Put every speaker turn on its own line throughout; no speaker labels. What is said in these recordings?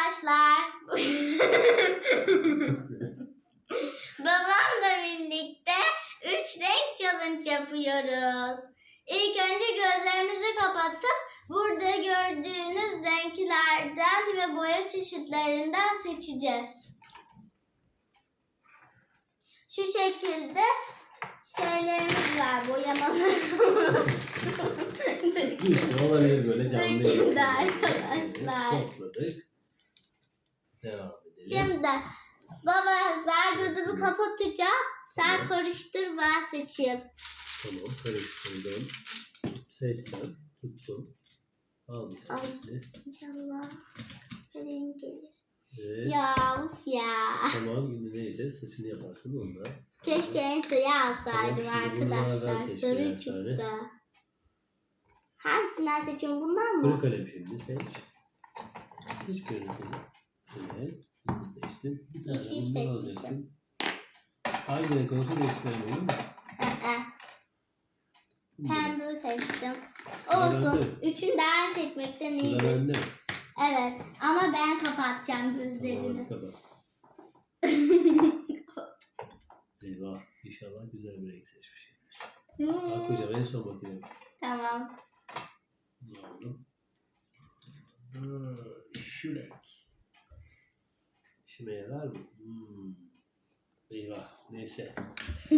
arkadaşlar. Babamla birlikte üç renk challenge yapıyoruz. İlk önce gözlerimizi kapatıp burada gördüğünüz renklerden ve boya çeşitlerinden seçeceğiz. Şu şekilde şeylerimiz var, boyamalarımız.
İşte olabilir böyle canlı yayın.
arkadaşlar.
Topladık. Devam edelim.
Şimdi baba ben gözümü kapatacağım. Sen karıştır ben seçeyim.
Tamam karıştırdım. Seçsem tuttum. Al bir tanesini.
İnşallah renk gelir.
Evet.
Ya of ya.
Tamam şimdi neyse saçını yaparsın onda.
Keşke en sayı alsaydım
Tamam, şimdi bunlardan
arkadaşlar.
seç
Sarı
birer
çıktı. Hangisinden seçiyorum?
Kuru
mı?
kalem şimdi seç. Seç birini kızım. Evet. Bunu seçtin. Bir tane
Yeşil
bundan
seçmişim.
alacaksın. Aynı renk olsa değiştirelim olur mu?
Aa,
Bunu.
Pembe seçtim.
Sıra
Olsun.
bende.
Üçünden seçmekten
Sıra
iyidir.
bende.
Evet. Ama ben kapatacağım
Tamam
gözlerini.
kapat. Eyvah. İnşallah güzel bir renk seçmiş. Bakacağım en son bakacağım.
tamam.
Ne oldu? Ha, şu renk. İşime yarar mı? Hmm. Eyvah. Neyse.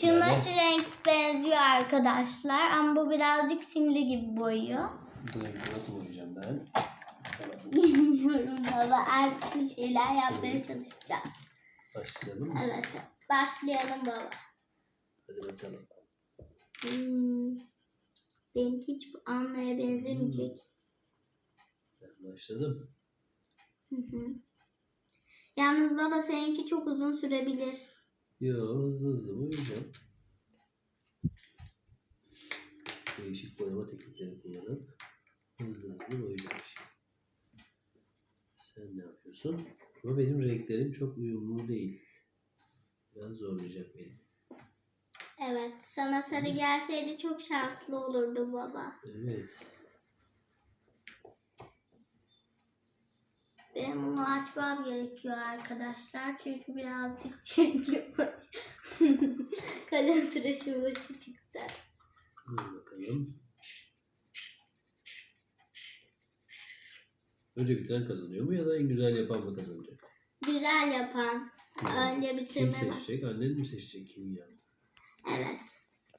Şuna şu renk benziyor arkadaşlar ama bu birazcık simli gibi boyuyor.
Bu rengi nasıl boyayacağım ben?
Bilmiyorum baba artık bir şeyler yapmaya çalışacağım.
Başlayalım mı?
Evet başlayalım baba.
Hadi bakalım.
Hmm. Benimki hiç bu anlaya benzemeyecek.
Ben başladım.
Hı hı. Yalnız baba seninki çok uzun sürebilir.
Yo hızlı hızlı boyayacağım. Değişik boyama teknikleri kullanıp hızlı hızlı boyayacağım şimdi. Sen ne yapıyorsun? Ama benim renklerim çok uyumlu değil. Biraz zorlayacak beni.
Evet sana sarı gelseydi çok şanslı olurdu baba.
Evet.
Benim bunu açmam gerekiyor arkadaşlar. Çünkü birazcık çirkin. Kalem tıraşı başı çıktı.
Dur bakalım. Önce bitiren kazanıyor mu ya da en güzel yapan mı kazanacak?
Güzel yapan. Önce
Kim
bitirme.
seçecek? Annen mi seçecek kim yani?
Evet.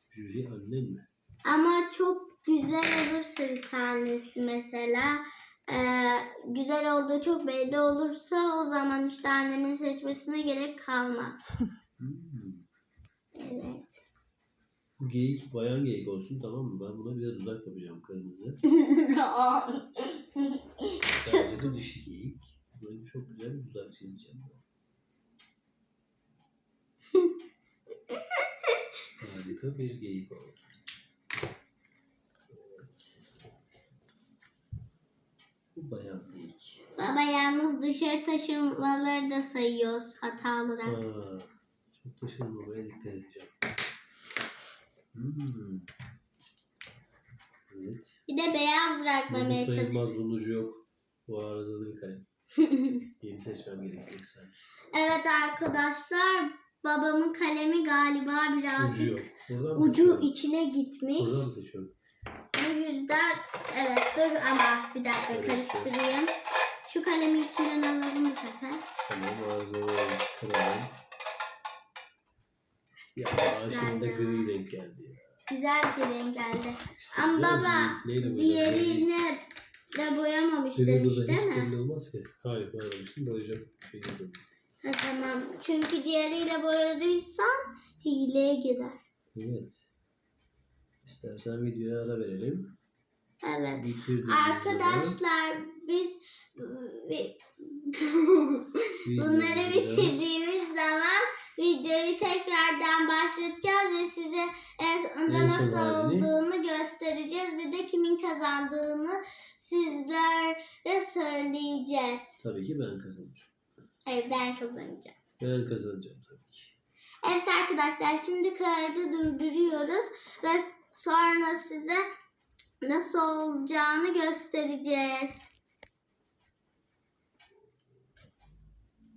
Jüri annen mi?
Ama çok güzel olursa bir tanesi mesela eee, güzel olduğu çok belli olursa o zaman işte annemin seçmesine gerek kalmaz. Evet.
Bu geyik bayan geyik olsun tamam mı? Ben buna bir de dudak yapacağım kırmızı. Bence de dişi geyik. Böyle çok güzel bir dudak çizeceğim. Harika bir geyik oldu. Bayan geyik.
Baba yalnız dışarı taşımaları da sayıyoruz hata olarak.
Aa, çok taşınmamaya dikkat edeceğim. Hmm. Evet.
Bir de beyaz
Bunun
bırakmamaya çalışıyoruz.
sayılmaz bunun ucu yok. Bu arızalı bir kalem. Yeni seçmem gerekecek sanki.
evet arkadaşlar babamın kalemi galiba
Ucu
birazcık
yok. Buradan mı
ucu
seçiyorum?
içine gitmiş.
Buradan mı seçiyorum?
Bu yüzden evet dur ama bir dakika
Evet,
karıştırayım. Şu kalemi içinden alalım bu sefer.
Tamam arızalı kalem. Ya şimdi de gri renk geldi ya.
Güzel bir şey renk geldi. Ama baba diğerini de boyamamış
Gri
demiş değil mi?
belli olmaz ki. Hayır boyamamıştım. Boyayacak şey yok.
Ha, tamam. Çünkü diğeriyle boyadıysan hileye girer.
Evet. İstersen videoya ara verelim.
Evet.
Bitirdiğimiz
Arkadaşlar biz bunları bitirdiğimiz zaman videoyu tekrardan başlatacağız ve size en sonunda
En son
nasıl
halini.
olduğunu göstereceğiz. Bir de kimin kazandığını sizlere söyleyeceğiz.
Tabii ki ben kazanacağım.
Hayır ben kazanacağım.
Ben kazanacağım tabii ki.
Evet arkadaşlar şimdi kaydı durduruyoruz ve Sonra size nasıl olacağını göstereceğiz.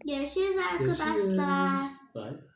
Görüşürüz arkadaşlar.
Görüşürüz. Bye.